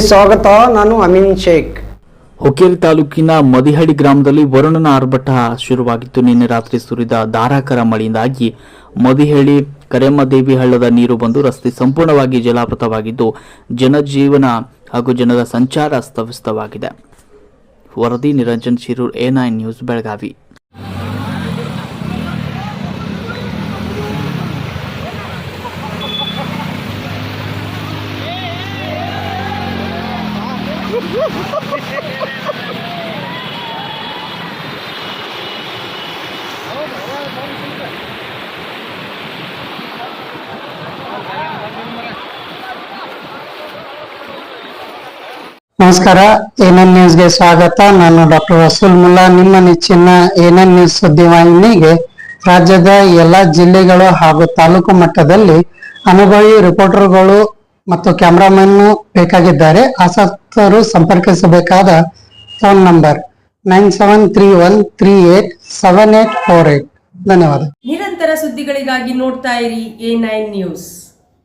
ಸ್ವಾಗತ. ನಾನು ಅಮೀನ್ ಶೇಖ್. ಹೊಕೇರಿ ತಾಲೂಕಿನ ಮದಿಹಳ್ಳಿ ಗ್ರಾಮದಲ್ಲಿ ವರುಣನ ಆರ್ಭಟ ಶುರುವಾಗಿತ್ತು. ನಿನ್ನೆ ರಾತ್ರಿ ಸುರಿದ ಧಾರಾಕಾರ ಮಳೆಯಿಂದಾಗಿ ಮದಿಹಳ್ಳಿ ಕರೆಮ್ಮದೇವಿ ಹಳ್ಳದ ನೀರು ಬಂದು ರಸ್ತೆ ಸಂಪೂರ್ಣವಾಗಿ ಜಲಾವೃತವಾಗಿದ್ದು, ಜನಜೀವನ ಹಾಗೂ ಜನರ ಸಂಚಾರ ಅಸ್ತವ್ಯಸ್ತವಾಗಿದೆ. ವರದಿ ನಿರಂಜನ್ ಶಿರೂರ್, ಎ ನ್ಯೂಸ್, ಬೆಳಗಾವಿ. ನಮಸ್ಕಾರ ಎನ್ಎನ್ ನ್ಯೂಸ್ಗೆ ಸ್ವಾಗತ? ನಾನು ಡಾಕ್ಟರ್ ವಸೂಲ್ ಮುಲ್ಲಾ. ನಿಮ್ಮ ನೆಚ್ಚಿನ ಎನ್ಎನ್ ನ್ಯೂಸ್ ಸುದ್ದಿವಾಹಿನಿಗೆ ರಾಜ್ಯದ ಎಲ್ಲಾ ಜಿಲ್ಲೆಗಳು ಹಾಗೂ ತಾಲೂಕು ಮಟ್ಟದಲ್ಲಿ ಅನುಭವಿ ರಿಪೋರ್ಟರ್ಗಳು ಮತ್ತು ಕ್ಯಾಮ್ರಾಮನ್ ಬೇಕಾಗಿದ್ದಾರೆ. ಆಸಕ್ತರು ಸಂಪರ್ಕಿಸಬೇಕಾದ phone number nine seven three one three eight seven eight four eight. ಧನ್ಯವಾದ. ನಿರಂತರ ಸುದ್ದಿಗಳಿಗಾಗಿ ನೋಡ್ತಾ ಇರಿ ಎ ನೈನ್ ನ್ಯೂಸ್.